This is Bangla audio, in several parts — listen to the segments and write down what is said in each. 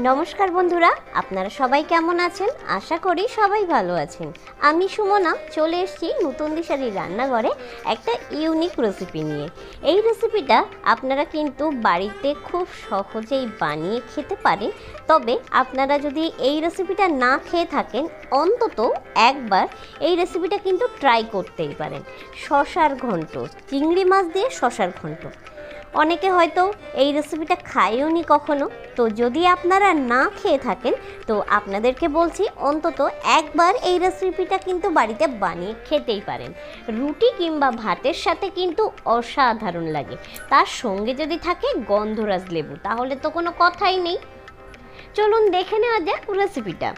নমস্কার বন্ধুরা, আপনারা সবাই কেমন আছেন? আশা করি সবাই ভালো আছেন। আমি সুমনা, চলে এসেছি নতুন দিশারি রান্নাঘরে একটা ইউনিক রেসিপি নিয়ে। এই রেসিপিটা আপনারা কিন্তু বাড়িতে খুব সহজেই বানিয়ে খেতে পারেন। তবে আপনারা যদি এই রেসিপিটা না খেয়ে থাকেন, অন্তত একবার এই রেসিপিটা কিন্তু ট্রাই করতেই পারেন। শশার ঘন্ট, চিংড়ি মাছ দিয়ে শশার ঘন্ট। অনেকে হয়তো এই রেসিপিটা খায়ওনি কখনো। তো যদি আপনারা না খেয়ে থাকেন, তো আপনাদেরকে বলছি অন্তত একবার এই রেসিপিটা কিন্তু বাড়িতে বানিয়ে খেতেই পারেন। রুটি কিংবা ভাতের সাথে কিন্তু অসাধারণ লাগে। তার সঙ্গে যদি থাকে গন্ধরাজ লেবু, তাহলে তো কোনো কথাই নেই। চলুন দেখে নেওয়া যাক রেসিপিটা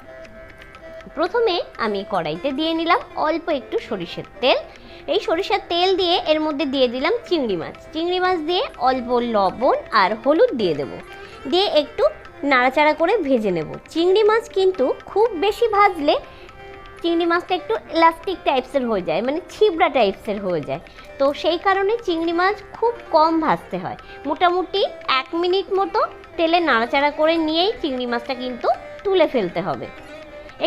প্রথমে আমি কড়াইতে দিয়ে নিলাম অল্প একটু সরিষের তেল। এই সরিষার তেল দিয়ে এর মধ্যে দিয়ে দিলাম চিংড়ি মাছ। চিংড়ি মাছ দিয়ে অল্প লবণ আর হলুদ দিয়ে দেব। দিয়ে একটু নাড়াচাড়া করে ভেজে নেব। চিংড়ি মাছ কিন্তু খুব বেশি ভাজলে চিংড়ি মাছটা একটু ইলাস্টিক টাইপসের হয়ে যায় মানে ছিবড়া টাইপসের হয়ে যায়। তো সেই কারণে চিংড়ি মাছ খুব কম ভাজতে হয়। মোটামুটি এক মিনিট মতো তেলে নাড়াচাড়া করে নিয়েই চিংড়ি মাছটা কিন্তু তুলে ফেলতে হবে।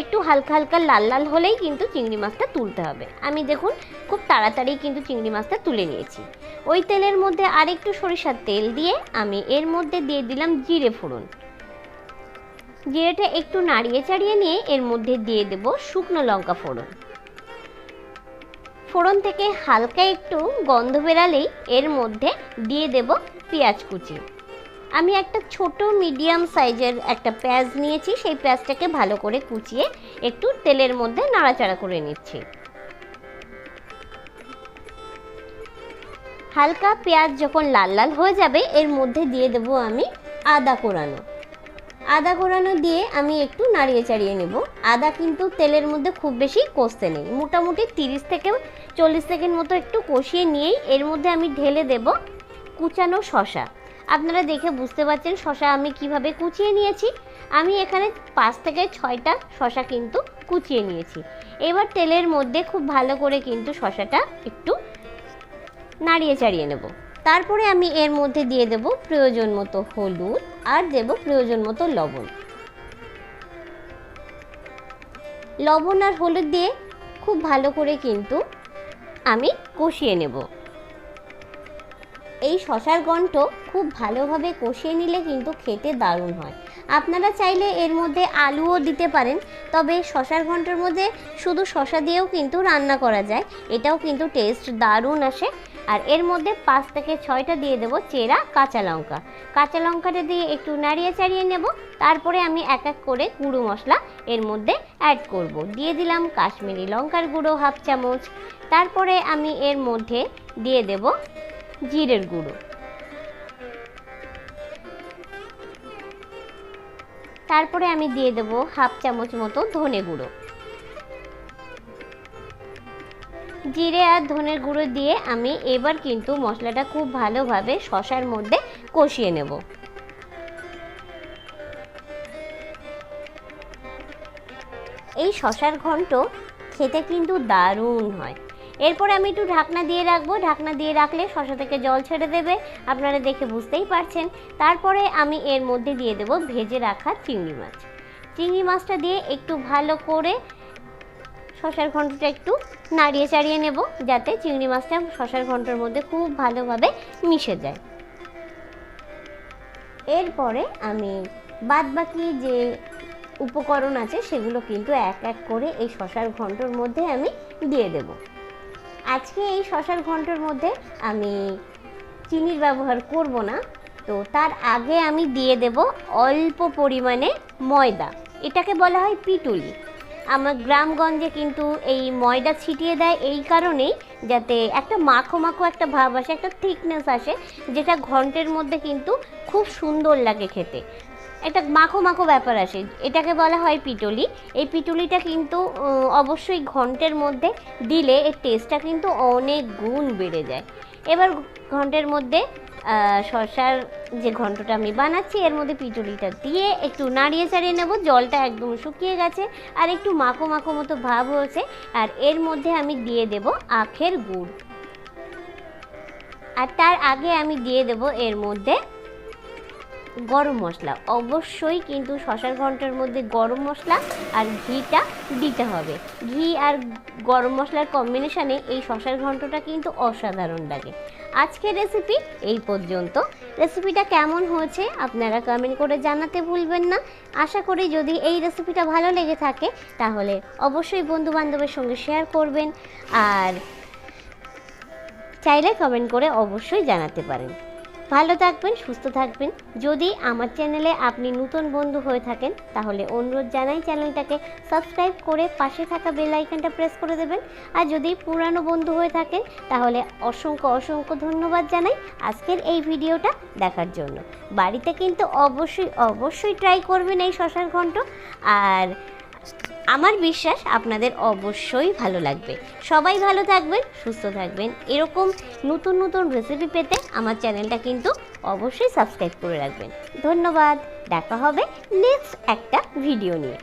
একটু হালকা হালকা লাল লাল হলেই কিন্তু চিংড়ি মাছটা তুলতে হবে। আমি দেখুন, খুব তাড়াতাড়ি কিন্তু চিংড়ি মাছটা তুলে নিয়েছি। ওই তেলের মধ্যে আরেকটু সরিষার তেল দিয়ে আমি এর মধ্যে দিয়ে দিলাম জিরে ফোড়ন। জিরেটা একটু নাড়িয়ে চাড়িয়ে নিয়ে এর মধ্যে দিয়ে দেব শুকনো লঙ্কা ফোড়ন। ফোড়ন থেকে হালকা একটু গন্ধ বেরালেই এর মধ্যে দিয়ে দেব পেঁয়াজ কুচি। আমি একটা ছোট মিডিয়াম সাইজের একটা পেঁয়াজ নিয়েছি, সেই পেঁয়াজটাকে ভালো করে কুচিয়ে একটু তেলের মধ্যে নাড়াচাড়া করে নিচ্ছি। হালকা পেঁয়াজ যখন লাল লাল হয়ে যাবে, এর মধ্যে দিয়ে দেবো আমি আদা কোরানো। আদা কোরানো দিয়ে আমি একটু নাড়িয়ে চাড়িয়ে নেব। আদা কিন্তু তেলের মধ্যে খুব বেশি কষতে নেই। মোটামুটি তিরিশ থেকে চল্লিশ সেকেন্ড মতো একটু কষিয়ে নিয়েই এর মধ্যে আমি ঢেলে দেব কুচানো শশা আপনারা দেখে বুঝতে পারছেন শশা আমি কীভাবে কুচিয়ে নিয়েছি। আমি এখানে পাঁচ থেকে ছয়টা শশা কিন্তু কুচিয়ে নিয়েছি। এবার তেলের মধ্যে খুব ভালো করে কিন্তু শশাটা একটু নাড়িয়ে চাড়িয়ে নেব। তারপরে আমি এর মধ্যে দিয়ে দেব প্রয়োজন মতো হলুদ আর দেব প্রয়োজন মতো লবণ। লবণ আর হলুদ দিয়ে খুব ভালো করে কিন্তু আমি কষিয়ে নেব। এই শশার গন্ঠ খুব ভালোভাবে কষিয়ে নিলে কিন্তু খেতে দারুণ হয়। আপনারা চাইলে এর মধ্যে আলুও দিতে পারেন, তবে শশার ঘন্টের মধ্যে শুধু শশা দিয়েও কিন্তু রান্না করা যায়, এটাও কিন্তু টেস্ট দারুণ আসে। আর এর মধ্যে পাঁচ থেকে ছয়টা দিয়ে দেবো চেরা কাঁচা লঙ্কা। কাঁচা লঙ্কাটা দিয়ে একটু নাড়িয়ে চাড়িয়ে নেব, তারপরে আমি এক এক করে গুঁড়ো মশলা এর মধ্যে অ্যাড করব। দিয়ে দিলাম কাশ্মীরি লঙ্কার গুঁড়ো হাফ চামচ। তারপরে আমি এর মধ্যে দিয়ে দেব জিরের গুঁড়ো। তারপরে আমি দিয়ে দেব হাফ চামচ মতো ধনে গুঁড়ো। জিরে আর ধনের গুঁড়ো দিয়ে আমি এবার কিন্তু মশলাটা খুব ভালোভাবে শশার মধ্যে কষিয়ে নেব। এই শশার ঘন্ট খেতে কিন্তু দারুণ হয়। এরপর আমি একটু ঢাকনা দিয়ে রাখব। ঢাকনা দিয়ে রাখলে শশা থেকে জল ছেড়ে দেবে। আপনারা দেখে বুঝতেই পারছেন। তারপরে আমি এর মধ্যে দিয়ে দেব ভেজে রাখা চিংড়ি মাছ। চিংড়ি মাছটা দিয়ে একটু ভালো করে শশার ঘন্টটা একটু নাড়িয়ে চাড়িয়ে নেব, যাতে চিংড়ি মাছটা শশার ঘণ্টার মধ্যে খুব ভালোভাবে মিশে যায়। এরপরে আমি বাদবাকি যে উপকরণ আছে, সেগুলো কিন্তু এক এক করে এই শশার ঘন্টর মধ্যে আমি দিয়ে দেব। আজকে এই শশার ঘন্টর মধ্যে আমি চিনির ব্যবহার করব না। তো তার আগে আমি দিয়ে দেব অল্প পরিমাণে ময়দা। এটাকে বলা হয় পিটুলি। আমার গ্রামগঞ্জে কিন্তু এই ময়দা ছিটিয়ে দেয় এই কারণেই যাতে একটা মাখো মাখো একটা ভাব আসে, একটা থিকনেস আসে, যেটা ঘন্টের মধ্যে কিন্তু খুব সুন্দর লাগে খেতে। একটা মাখো মাখো ব্যাপার আসে এটাকে বলা হয় পিটুলি। এই পিটুলিটা কিন্তু অবশ্যই ঘন্টের মধ্যে দিলে এর টেস্টটা কিন্তু অনেক গুণ বেড়ে যায়। এবার ঘন্টের মধ্যে শসার যে ঘন্টটা আমি বানাচ্ছি, এর মধ্যে পিটুলিটা দিয়ে একটু নাড়িয়ে চাড়িয়ে নেব। জলটা একদম শুকিয়ে গেছে আর একটু মাখো মাখো মতো ভাব হয়েছে। আর এর মধ্যে আমি দিয়ে দেব আখের গুড়। আর তার আগে আমি দিয়ে দেব এর মধ্যে গরম মশলা। অবশ্যই কিন্তু শশার ঘণ্টার মধ্যে গরম মশলা আর ঘিটা দিতে হবে। ঘি আর গরম মশলার কম্বিনেশানে এই শশার ঘন্টটা কিন্তু অসাধারণ লাগে। আজকের রেসিপি এই পর্যন্ত। রেসিপিটা কেমন হয়েছে আপনারা কমেন্ট করে জানাতে ভুলবেন না। আশা করি যদি এই রেসিপিটা ভালো লেগে থাকে, তাহলে অবশ্যই বন্ধু বান্ধবের সঙ্গে শেয়ার করবেন। আর চাইলে কমেন্ট করে অবশ্যই জানাতে পারেন। ভালো থাকবেন, সুস্থ থাকবেন। যদি আমার চ্যানেলে আপনি নতুন বন্ধু হয়ে থাকেন, তাহলে অনুরোধ জানাই চ্যানেলটাকে সাবস্ক্রাইব করে পাশে থাকা বেল আইকনটা প্রেস করে দেবেন। আর যদি পুরানো বন্ধু হয়ে থাকেন, তাহলে অসংখ্য অসংখ্য ধন্যবাদ জানাই আজকের এই ভিডিওটা দেখার জন্য। বাড়িতে কিন্তু অবশ্যই অবশ্যই ট্রাই করবেন এই শশার ঘন্ট আর আমার বিশ্বাস আপনাদের অবশ্যই ভালো লাগবে। সবাই ভালো থাকবেন, সুস্থ থাকবেন। এরকম নতুন নতুন রেসিপি পেতে আমার চ্যানেলটা কিন্তু অবশ্যই সাবস্ক্রাইব করে রাখবেন। ধন্যবাদ, দেখা হবে নেক্সট একটা ভিডিও নিয়ে।